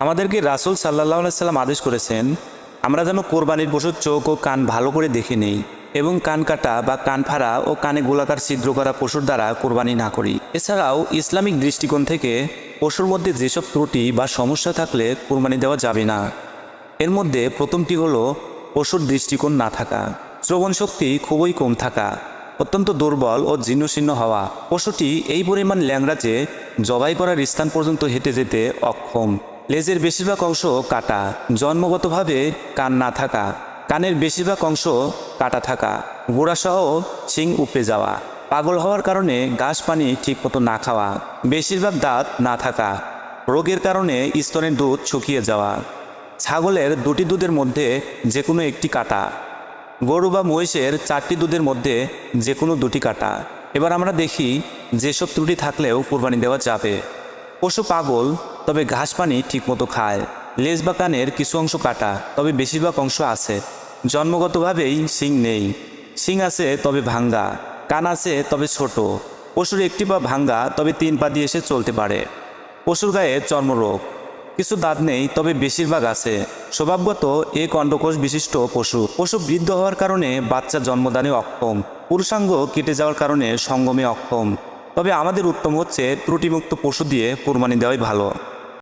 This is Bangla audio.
আমাদেরকে রাসুল সাল্লাহ সাল্লাম আদেশ করেছেন, আমরা যেন কোরবানির পশুর চোখ ও কান ভালো করে দেখে নেই এবং কান কাটা বা কান ফাড়া ও কানে গোলাকার ছিদ্র করা পশুর দ্বারা কোরবানি না করি। এছাড়াও ইসলামিক দৃষ্টিকোণ থেকে পশুর মধ্যে যেসব ত্রুটি বা সমস্যা থাকলে কোরবানি দেওয়া যাবে না। এর মধ্যে প্রথমটি হলো পশুর দৃষ্টিকোণ না থাকা। শ্রবণ শক্তি খুবই কম থাকা, অত্যন্ত দুর্বল ও জীর্ণশীর্ণ হওয়া। পশুটি এই পরিমাণ ল্যাংড়া যে জবাই করার স্থান পর্যন্ত হেঁটে যেতে অক্ষম। লেজের বেশিরভাগ অংশ কাটা, জন্মগতভাবে কান না থাকা, কানের বেশিরভাগ অংশ কাটা থাকা, গোড়াসহ শিং উপড়ে যাওয়া, পাগল হওয়ার কারণে ঘাস পানি ঠিকমতো না খাওয়া, বেশিরভাগ দাঁত না থাকা, রোগের কারণে স্তনের দুধ শুকিয়ে যাওয়া, ছাগলের দুটি দুধের মধ্যে যে কোনো একটি কাটা, গরু বা মহিষের চারটি দুধের মধ্যে যে কোনো দুটি কাটা। এবার আমরা দেখি যেসব ত্রুটি থাকলেও কোরবানি দেওয়া যাবে। পশু পাগল, তবে ঘাস পানি ঠিকমতো খায়। লেজ বা কানের কিছু অংশ কাটা, তবে বেশিরভাগ অংশ আছে। জন্মগতভাবেই শিং নেই। শিং আছে, তবে ভাঙ্গা। কান আছে, তবে ছোট। পশুর একটি পা ভাঙ্গা, তবে তিন পা দিয়ে এসে চলতে পারে। পশুর গায়ে চর্মরোগ। কিছু দাঁত নেই, তবে বেশিরভাগ আছে। স্বভাবগত এ কণ্ডকোষ বিশিষ্ট পশু। পশু বৃদ্ধ হওয়ার কারণে বাচ্চা জন্মদানে অক্ষম। পুরুষাঙ্গ কেটে যাওয়ার কারণে সঙ্গমে অক্ষম। তবে আমাদের উত্তম হচ্ছে ত্রুটিমুক্ত পশু দিয়ে কোরবানি দেওয়াই ভালো।